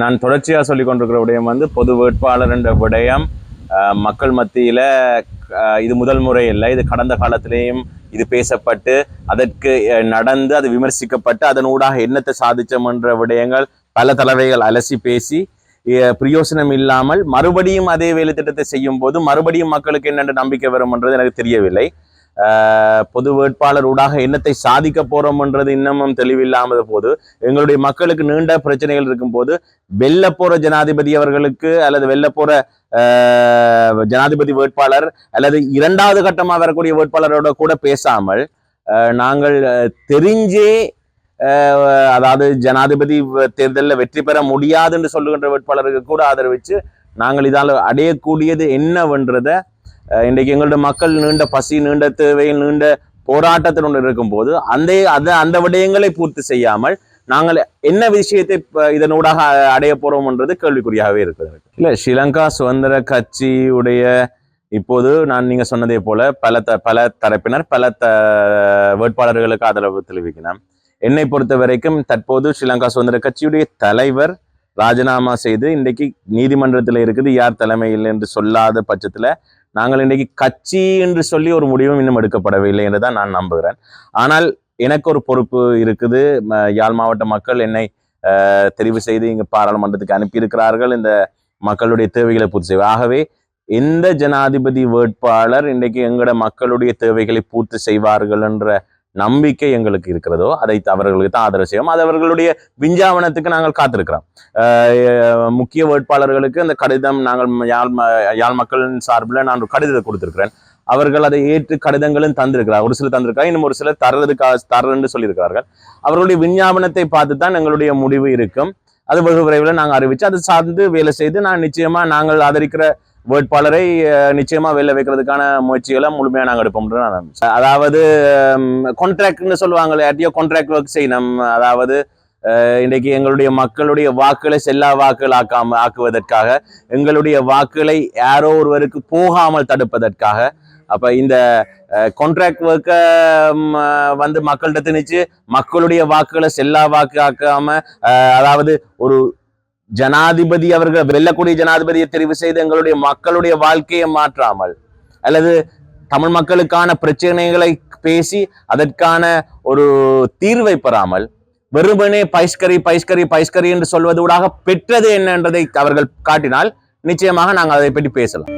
நான் தொடர்ச்சியாக சொல்லி கொண்டிருக்கிற விடயம் வந்து பொது வேட்பாளர் என்ற விடயம் மக்கள் மத்தியில் இது முதல் முறை இல்லை. இது கடந்த காலத்திலேயும் இது பேசப்பட்டு அதற்கு நடந்து அது விமர்சிக்கப்பட்டு அதன் ஊடாக என்னத்தை சாதித்தோம் என்ற விடயங்கள் பல தலைவைகள் அலசி பேசி பிரயோசனம் இல்லாமல் மறுபடியும் அதே வேலை திட்டத்தை செய்யும் போது மறுபடியும் மக்களுக்கு என்னென்ன நம்பிக்கை வரும் என்றது எனக்கு தெரியவில்லை. பொது வேட்பாளர் ஊடாக என்னத்தை சாதிக்க போறோம்ன்றது இன்னமும் தெளிவில்லாமல் போது எங்களுடைய மக்களுக்கு நீண்ட பிரச்சனைகள் இருக்கும் போது வெல்ல போற ஜனாதிபதி அவர்களுக்கு அல்லது வெல்ல போற ஜனாதிபதி வேட்பாளர் அல்லது இரண்டாவது கட்டமாக வரக்கூடிய வேட்பாளரோட கூட பேசாமல் நாங்கள் தெரிஞ்சே அதாவது ஜனாதிபதி தேர்தலில் வெற்றி பெற முடியாது என்று சொல்லுகின்ற வேட்பாளருக்கு கூட ஆதரவிச்சு நாங்கள் இதால் அடையக்கூடியது என்னவென்றதை இன்றைக்கு எங்களுடைய மக்கள் நீண்ட பசி நீண்ட தேவையில் நீண்ட போராட்டத்தினுடன் இருக்கும்போது அந்த அந்த அந்த விடயங்களை பூர்த்தி செய்யாமல் நாங்கள் என்ன விஷயத்தை இதனூடாக அடைய போறோம்ன்றது கேள்விக்குறியாகவே இருக்குது இல்ல ஸ்ரீலங்கா சுதந்திர கட்சியுடைய இப்போது நான் நீங்க சொன்னதே போல பல த பல தரப்பினர் பல த வேட்பாளர்களுக்கு ஆதரவு தெரிவிக்கணும் என்னை பொறுத்த வரைக்கும் தற்போது ஸ்ரீலங்கா சுதந்திர கட்சியுடைய தலைவர் ராஜினாமா செய்து இன்றைக்கு நீதிமன்றத்தில் இருக்குது யார் தலைமையில் என்று சொல்லாத பட்சத்துல நாங்கள் இன்றைக்கு கட்சி என்று சொல்லி ஒரு முடிவும் இன்னும் எடுக்கப்படவில்லை என்று தான் நான் நம்புகிறேன். ஆனால் எனக்கு ஒரு பொறுப்பு இருக்குது. யாழ் மாவட்ட மக்கள் என்னை தெரிவு செய்து இங்கு பாராளுமன்றத்துக்கு அனுப்பியிருக்கிறார்கள். இந்த மக்களுடைய தேவைகளை பூர்த்தி செய்வது ஆகவே எந்த ஜனாதிபதி வேட்பாளர் இன்றைக்கு எங்களோட மக்களுடைய தேவைகளை பூர்த்தி செய்வார்கள் என்ற நம்பிக்கை எங்களுக்கு இருக்கிறதோ அதை அவர்களுக்கு தான் ஆதரவு செய்வோம். அது அவர்களுடைய விஞ்ஞாபனத்துக்கு நாங்கள் காத்திருக்கிறோம். முக்கிய வேட்பாளர்களுக்கு அந்த கடிதம் நாங்கள் யாழ் ம- யாழ் மக்களின் சார்பில் நான் ஒரு கடிதத்தை கொடுத்திருக்கிறேன். அவர்கள் அதை ஏற்று கடிதங்களும் தந்திருக்கிறார். ஒரு சிலர் தந்திருக்கிறார் இன்னும் ஒரு சிலர் தர்றதுக்காக தர்றன்னு சொல்லியிருக்கிறார்கள். அவர்களுடைய விஞ்ஞாபனத்தை பார்த்து தான் எங்களுடைய முடிவு இருக்கும். அது வெகு விரைவில் நாங்கள் அறிவிச்சு அது சார்ந்து வேலை செய்து நான் நிச்சயமா நாங்கள் ஆதரிக்கிற வேட்பாளரை நிச்சயமாக நிச்சயமா வைக்கிறதுக்கான முயற்சிகளை முழுமையா நாங்கள் எடுப்போம்னு நான் நம்புறேன். அதாவது கான்ட்ராக்ட்னு சொல்லுவாங்க யார்ட்டையோ கான்ட்ராக்ட் ஒர்க் செய்யணும் அதாவது இன்றைக்கு எங்களுடைய மக்களுடைய வாக்குகளை செல்லா வாக்குகள் ஆக்காம ஆக்குவதற்காக எங்களுடைய வாக்குகளை யாரோ ஒருவருக்கு போகாமல் தடுப்பதற்காக அப்ப இந்த கான்ட்ராக்ட் ஒர்க்க வந்து மக்கள்கிட்ட திணிச்சு மக்களுடைய வாக்குகளை செல்லா வாக்கு ஆக்காம அதாவது ஒரு ஜனாதிபதி அவர்கள் வெல்லக்கூடிய ஜனாதிபதியை தெரிவு செய்து எங்களுடைய மக்களுடைய வாழ்க்கையை மாற்றாமல் அல்லது தமிழ் மக்களுக்கான பிரச்சனைகளை பேசி அதற்கான ஒரு தீர்வை பெறாமல் வெறுமனே பைஸ்கரி பைஸ்கரி பைஸ்கரி என்று சொல்வதூடாக பெற்றது என்னன்றதை அவர்கள் காட்டினால் நிச்சயமாக நாங்கள் அதை பற்றி பேசலாம்.